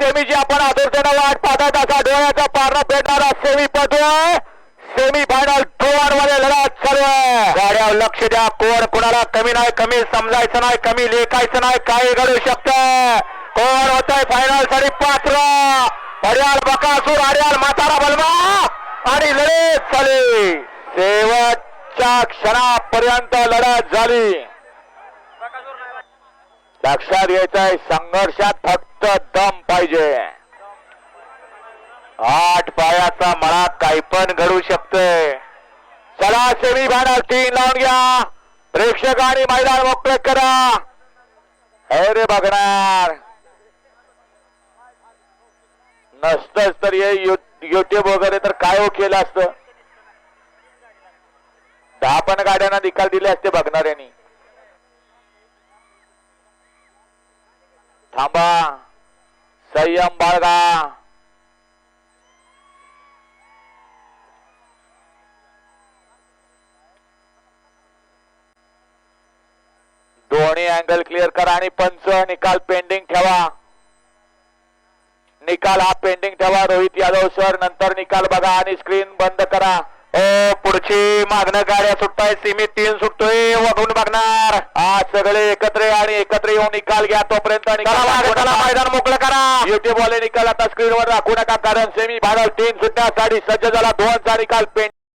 सेमीची आपण आदर्शानं वाट पाहत असा डोळ्याचा पारणा पेटणारा सेमी पडतोय सेमी फायनल दोन मध्ये लढत चालू आहे. गाड्या लक्ष द्या. कोण कोणाला कमी नाही कमी समजायचं नाही कमी लेखायचं नाही काही घडू शकत. कोण होत आहे फायनलसाठी पात्र? हरियाल बकासूर हरियाल म्हातारा बलमा आणि लढत झाली शेवटच्या क्षणापर्यंत लढत झाली. लक्षात घ्यायचंय संघर्षात फक्त दम पाहिजे. आठ पायाचा मळा काही पण घडू शकतोय चला सेमी फायनल तीन लावून घ्या. प्रेक्षकांनी मैदान मोकळे करा. हे रे बघणार. नसतच तर हे युट्यूब वगैरे तर काय हो केलं असतं? दहा पण गाड्यांना निकाल दिले असते बघणाऱ्यांनी. थांबा. संयम बाळगा. दोन्ही अँगल क्लिअर करा आणि पंच निकाल पेंडिंग ठेवा. निकाल हा पेंडिंग ठेवा. रोहित यादव सर नंतर निकाल बघा आणि स्क्रीन बंद करा. पुढची मागणं गाड्या सुटताय सीमित तीन सुटतोय वगून बघणार. हा सगळे एकत्र आणि एकत्र येऊन निकाल घ्या तोपर्यंत निकाल मैदान मोकळं करा. युट्यूब वाले निकाल आता स्क्रीनवर दाखवू नका कारण सेमी फायनल तीन सुटण्यासाठी सज्ज झाला दोनचा निकाल पेंडिंग